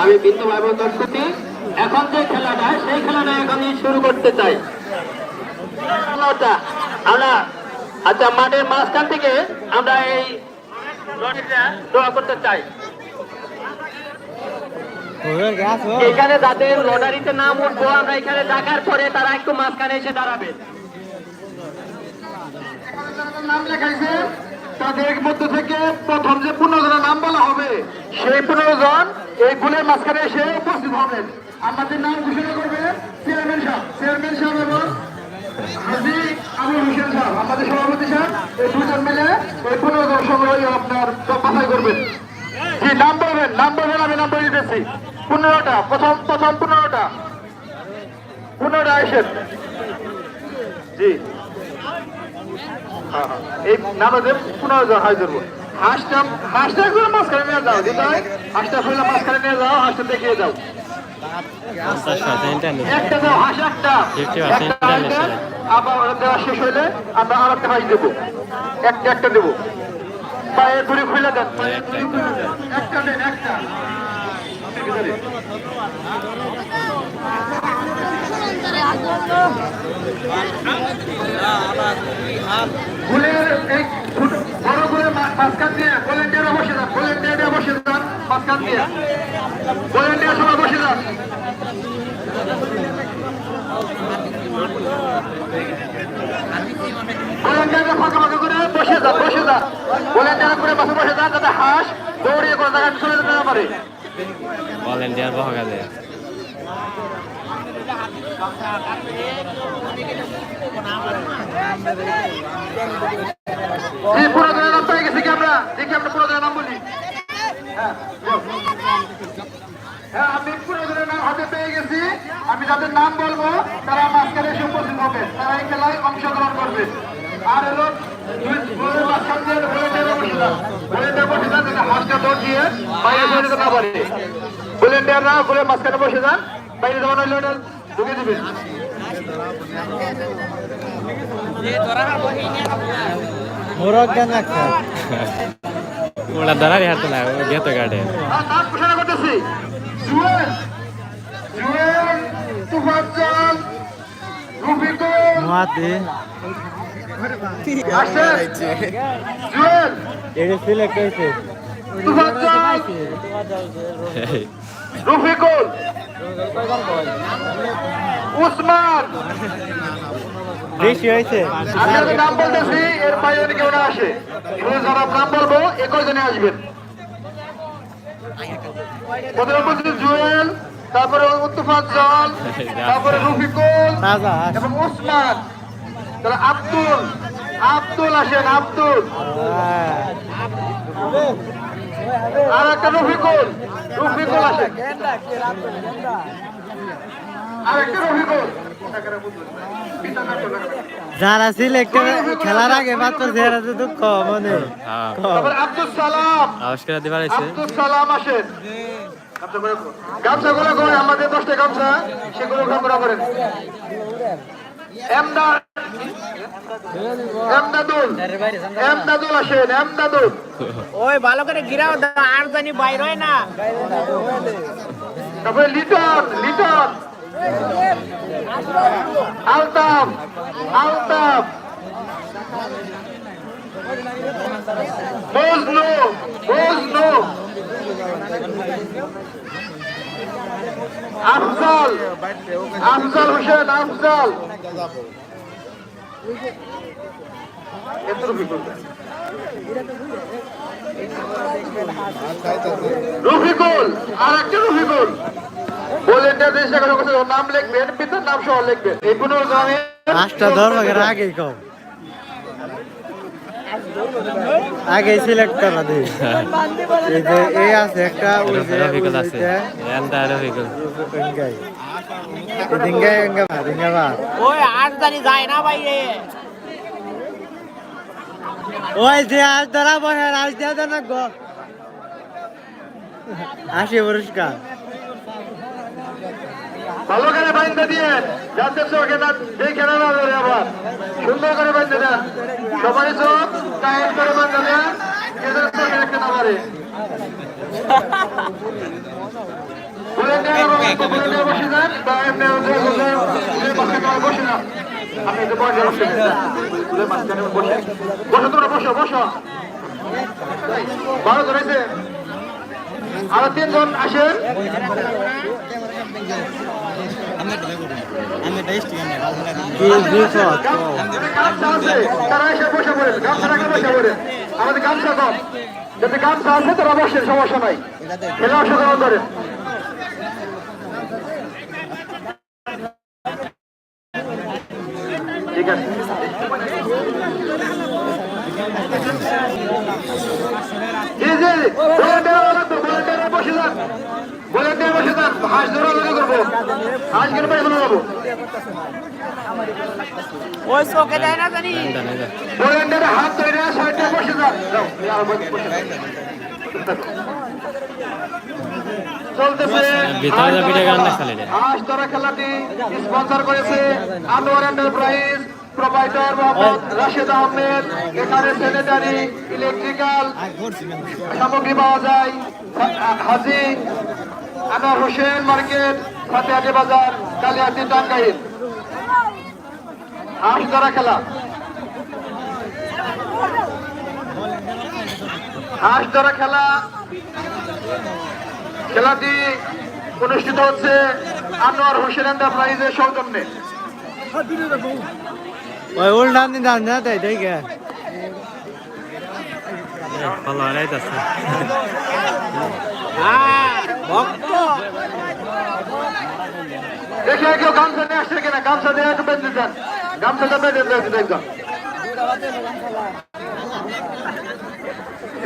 আমি বিন্দু বাবু দর্শকী এখন যে খেলাটা, সেই খেলাটা এখনই শুরু করতে চাই। আমরা আচ্ছা মাঠের মাঝখান থেকে আমরা এই লড়াইটা করতে চাই। এখানে যাদের লটারিতে নাম উঠবো, আমরা এখানে ডাকার পরে তারা একটু মাঝখানে এসে দাঁড়াবে। নাম লেখাইছে, তাদের মধ্যে এসে উপস্থিত হবেন। নাম ঘোষণা করবে চেয়ারম্যান সাহেব। চেয়ারম্যান মিলে এই জন সংগ্রহ আপনার বাছাই করবেন। জি, নাম বলবেন নাম বলবেন, আমি নাম বলে পনেরোটা প্রথম প্রথম পনেরোটা পনেরোটা আসেন। জি। এই নামাজে পনেরো জন হাই ধরবো। হাঁসটা হাঁসটা করে মাঝখানে নিয়ে যাও দিদা। হাঁসটা ফেলে মাঝখানে নিয়ে যাও হাঁসটা দেখিয়ে যাও। একটা দাও হাঁস একটা। আবার দেওয়া শেষ হইলে আমরা আর একটা হাঁস দেবো। একটা একটা দেবো। পায়ের দড়ি খুলে দেন পায়ের দড়ি খুলে দেন। একটা দেন একটা। ফুলের এই বড় করে মাঝখান দিয়ে ভলেন্টিয়াররা বসে যান ভলেন্টিয়াররা বসে যান মাঝখান দিয়ে। ভলেন্টিয়ার সবাই বসে যান। ভলেন্টিয়াররা ফাঁকা করে বসে যান বসে যান। ভলেন্টিয়ার করে বসে যান, যাতে হাঁস দৌড়িয়ে কোনো জায়গায় চলে যেতে না পারে। ভলেন্টিয়ার পেয়ে গেছি কি আমরা? দেখি আমরা পুরো দিনের নাম বলি। হ্যাঁ আমি পুরো দিনের নাম হাতে পেয়ে গেছি। আমি যাদের নাম বলব, তারা মাঝখানে এসে উপস্থিত হবে। তারা এই খেলায় অংশগ্রহণ করবে। আর হলো বাইরে না যান। বাইরে যাওয়ানো ওরা দাঁড়ারি হাতে না গেত গাড়ে জুয়েল এটা সিলেক্ট হয়েছে। রফিকুল। উসমান। বেশি হয়েছে। আমি আমি নাম বলতেছি এর বাইরে কেউ না আসে। যারা নাম বলব একই জনে আসবেন? প্রথমে বলছি জুয়েল তারপরে উত্তুফাজ্জল তারপরে রফিকুল। এবং ওসমান তাহলে আব্দুল আব্দুল আসেন আব্দুল। আর একটা রফিকুল রফিকুল আসেন আর একটা রফিকুল। যারা খেলার আগে মাত্র চেহারা তো দুঃখ মনে। হ্যাঁ। আব্দুল সালাম। আবিষ্কার দিতে আব্দুল সালাম আসেন গামছা গুলো করে আমাদের দশটা গামছা। সেগুলো করেন। ওই ভালো করে গিরাও আর জানি বাইর হয় না। তারপরে লিটন লিটন। আলতাফ আলতাফ। মজনু মজনু আফজল আফজল হোসেন, আফজল। রফিকুল আর একটা রফিকুল। নাম লিখবেন, পিতার নাম সহ লিখবেন। এই ধর্মের আগে কম আগে সিলেক্ট করা দে এই যে এই আছে একটা ওই যে রফিকুল আছে। এলদা রফিকুল। দিঙ্গাই দিঙ্গাই এঙ্গা বা দিঙ্গা বা ওই আর জানি যায় না বাইরে ওই যে আজ ধরা বসে আজ দেওয়া না গো। আসে পুরস্কার। ভালো করে বাইন্দা দিয়ে যাতে চোখে না দেখে না ধরে আবার। সুন্দর করে বাইন্দা দেন। সবাই চোখ টাইট করে বাইন্দা দেন। এদের চোখে দেখতে না পারে বসো তোমরা, বসো বসো। ভালো ধরেছে আরও তিনজন আসেন। আমাদের গামছা কম যাতে গামছা আছে তারা বসেন সমস্যা নাই খেলে অংশগ্রহণ করেন ঠিক আছে জি জি। বসে যান বসে যান হাঁস ধরা করব। হাঁস কেন পাই যাব ওই চোখে দেয় না জানি। ভলেন্টিয়ার হাত ধরে বসে যান রে। হাঁস ধরা খেলাটি স্পন্সর করেছে আনোয়ার এন্টারপ্রাইজ প্রোভাইডার মোহাম্মদ রাশেদ আহমেদ। এখানে স্যানিটারি ইলেকট্রিক্যাল সামগ্রী পাওয়া যায়। হাজি আনোয়ার হোসেন মার্কেট ফাতেহাটি বাজার কালিয়াতি টাঙ্গাইল। হাঁস ধরা খেলা। হাঁস ধরা খেলা। খেলাটি অনুষ্ঠিত হচ্ছে আনোয়ার হোসেন এন্টারপ্রাইজের সৌজন্যে। ওই উল্টান দিন ধান না তাই ভালো ভক্ত দেখে কেউ গামছা নিয়ে আসছে কিনা? গামছা দিয়ে একটু বেঁধে দেন। গামছাটা বেঁধে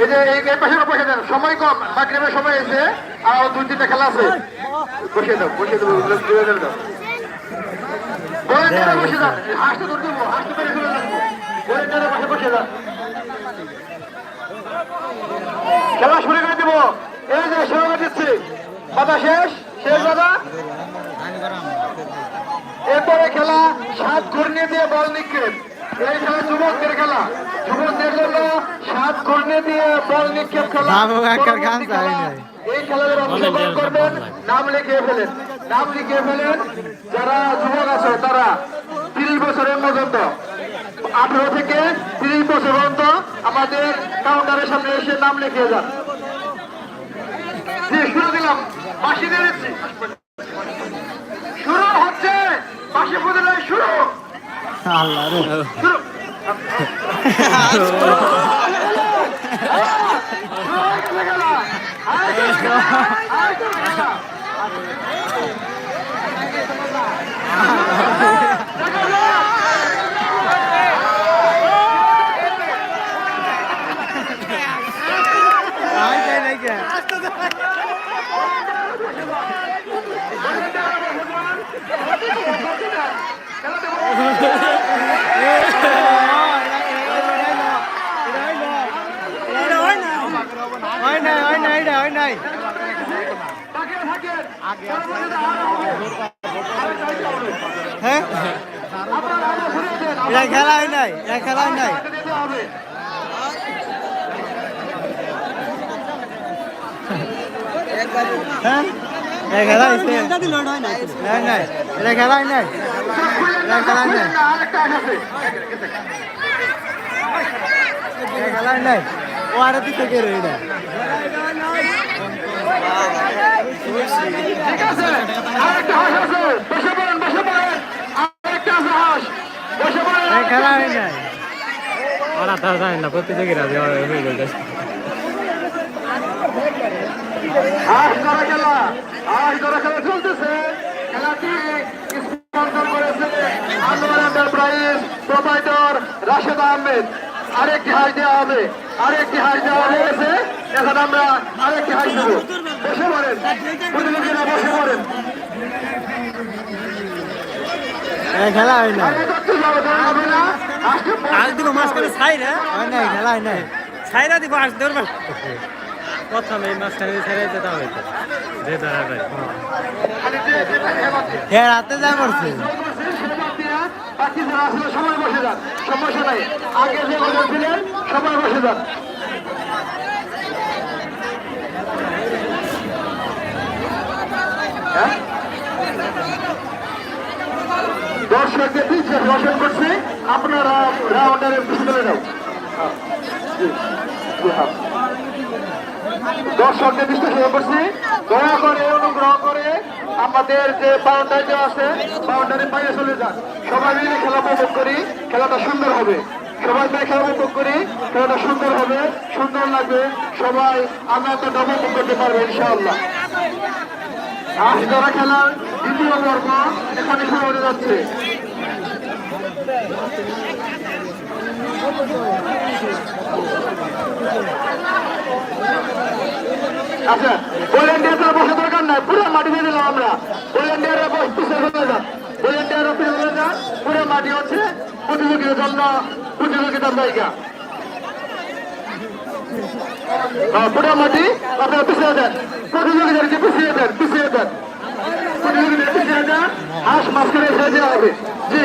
এই যে এই পাশে বসে দেন। সময় কম মাগরিবের সময় এসে আর দুই, তিনটা খেলা আছে। বসে দাও বসে দেবো দাও বসে যান। হাসতে দূর দেবো হাসতে পেরে বসে খেলা শুরু করে দেবো এই যে শুরু করে দিচ্ছি বাধা শেষ শেষ বাধা এরপরে খেলা সাত ঘূর্ণি দিয়ে বল নিক্ষেপ। এই খেলা যুবকদের খেলা। যুবকদের জন্য সাত ঘূর্ণি দিয়ে বল নিক্ষেপ খেলা। এই খেলায় অংশগ্রহণ করবেন নাম লিখিয়ে ফেলেন। নাম লিখিয়ে ফেলেন যারা যুবক আছে তারা তিরিশ বছরের পর্যন্ত আঠারো থেকে তিরিশ বছর পর্যন্ত আমাদের কাউন্টারের সামনে এসে নাম লিখিয়ে যান। জি, শুরু দিলাম। বাসি দিয়ে দিচ্ছি। শুরু হচ্ছে বাসি ফুদলে শুরু। আল্লাহ রে। শুরু। আর চলছে খেলা, আর চলছে খেলা। দেখা যাক। আই তাই দেখে হয় নাই হয় নাই এটা হয় নাই তাকিয়ে থাকেন। পরবর্তীতে আরও হবে। হ্যাঁ আপনারা আরও ঘুরিয়ে দেন। এটা খেলা হয় নাই। এটা খেলা হয় নাই। হ্যাঁ এটা খেলা নাই। নাই। এটা নাই। ও আরে দিতে আছে বসে পড়েন বসে পড়েন আরেকটা আছে হাঁস বসে পড়েন এটা খেলা হয় নাই। ওরা তার জানি না প্রতিযোগীরা যে হয়ে গেছে হাঁস ধরা খেলা হাঁস ধরা খেলা চলতেছে খেলাটি স্পন্সর করেছে আনোয়ার এন্টারপ্রাইজ প্রোভাইডার রাশেদ আহমেদ। আরেকটি হাঁস দেওয়া হবে আরেকটি হাঁস দেওয়া হয়েছে এখন আমরা আরেকটি হাঁস দেবো। বসে পড়েন প্রতিযোগীরা বসে পড়েন। খেলা হয় না আজ দিব হয় নাই নাই। ছাইরা দিব আজ যেতে যে হেমাতে হ্যাঁ রাতে যা করছে বাকি যারা আসলে সবাই বসে যান সমস্যা নাই আগে যে বসে ছিলেন সবাই বসে যান হ্যাঁ? দর্শকদের দর্শন করছে। আপনারা রাউন্ডারের পিছনে যাও। হ্যাঁ। হ্যাঁ। দর্শকদের হয়ে করছি। দয়া করে, অনুগ্রহ করে আমাদের যে বাউন্ডারি আছে বাউন্ডারি বাইরে চলে যান। সবাই মিলে খেলা উপভোগ করি। খেলাটা সুন্দর হবে। সবাই মিলে খেলা উপভোগ করি। খেলাটা সুন্দর হবে। সুন্দর লাগবে। সবাই আমরা আনন্দটা উপভোগ করতে পারবে, ইনশাআল্লাহ। আজ যারা খেলার দ্বিতীয় পর্ব, এখানে শুরু হতে যাচ্ছে। আচ্ছা ভলেন্টিয়াররা বসে দরকার নাই পুরো মাটি দিয়ে দিলাম আমরা। ভলেন্টিয়াররা পিছিয়ে ফেলে যান। ভলেন্টিয়াররা পিছিয়ে ফেলে যান পুরো মাটি হচ্ছে প্রতিযোগীর জন্য প্রতিযোগিতার জায়গা। হ্যাঁ, পুরো মাটি আপনারা পিছিয়ে দেন। প্রতিযোগীদেরকে পিছিয়ে দেন পিছিয়ে দেন। প্রতিযোগীদের পিছিয়ে দেন। হাঁস মাঝখানে দেওয়া হবে। জি।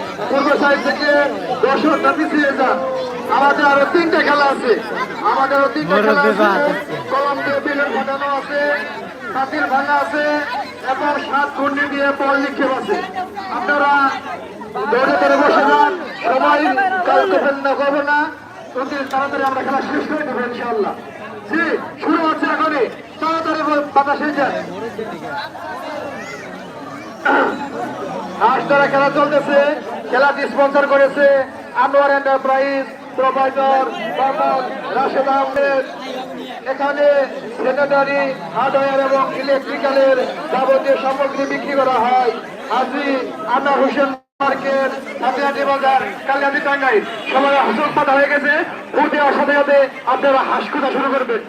সাইড থেকে যান। আমাদের আরও তিনটা খেলা আছে। আমাদের আরও তিনটা খেলা আছে। কলম দিয়ে বিলের ফাটানো আছে। পাতিল ভাঙা আছে। এবং সাত ঘন্টি দিয়ে বল নিক্ষেপ আছে। আপনারা দৌড়ে দৌড়ে বসে যান। সবাই কাল করবেন না করব না। অতি তাড়াতাড়ি আমরা খেলা শেষ করে দেবো ইনশাআল্লাহ। জি শুরু হচ্ছে এখনই। তাড়াতাড়ি বাতাসে যান আজ তারা খেলা চলতেছে। খেলাটি স্পন্সর করেছে আনোয়ার এন্টারপ্রাইজ প্রোভাইডার রাশেদ আহমেদ। এখানে সেনেটারি, হার্ডওয়্যার এবং ইলেকট্রিক্যালের যাবতীয় সামগ্রী বিক্রি করা হয়। আজি আনোয়ার হোসেন মার্কেট বাজার হয়ে গেছে। আপনারা শুরু করবেন।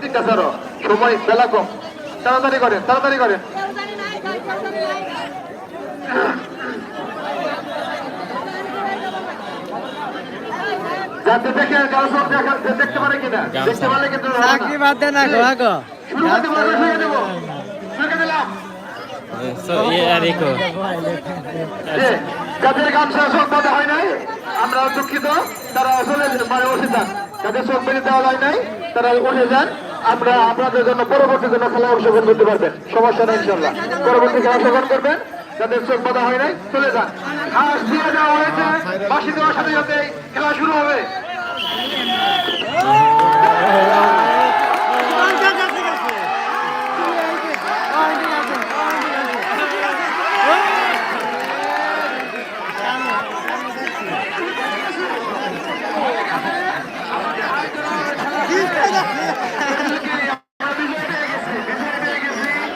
তিনটা ছাড়ো। সময় বেলা কম। তাড়াতাড়ি করেন তাড়াতাড়ি করেন। যাতে দেখে কারও সব দেখা দেখতে পারে কিনা? দেখতে পারলে কিন্তু চাকরি বাদ দে না গো আগো। শুরু করতে পারবে শুরু দেবো। শুরু দিলাম সো আর ইকো যে যাদের গামছা সব হয় নাই? আমরা দুঃখিত। তারা আসলে মানে উঠে যান সব মিলে দেওয়া হয় নাই, তারা উঠে যান। আমরা আপনাদের জন্য পরবর্তী জন্য খেলা অংশগ্রহণ করতে পারবেন। সমস্যা নেই ইনশাল্লাহ পরবর্তী খেলা অংশগ্রহণ করবেন। যাদের চোখ বাধা হয় নাই, চলে যান। ঘাস দিয়ে দেওয়া হয়েছে। বাসি দেওয়ার সাথে সাথে খেলা শুরু হবে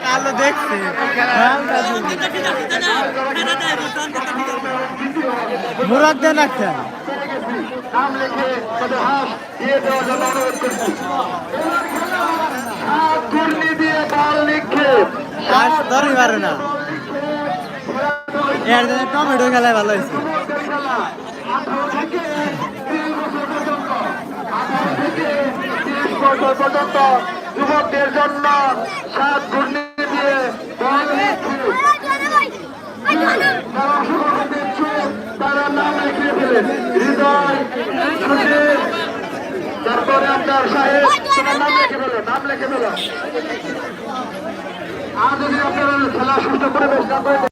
কালো দেখছি। মুরাদ দেন একটা নাম লিখে তাদের হাঁস দিয়ে দেওয়ার জন্য অনুরোধ করছি হাত ঘূর্ণি দিয়ে বল নিক্ষেপ আজ ধরি পারে না। এর জন্য টমেটো খেলায় ভালো হয়েছে। পর্যন্ত যুবকদের জন্য সাত ঘূর্ণি তারা নাম লিখিয়ে ফেলেন হৃদয় তারপরে আপনার সাহেব তারা আর যদি আপনারা খেলা সুস্থ পরিবেশ না করে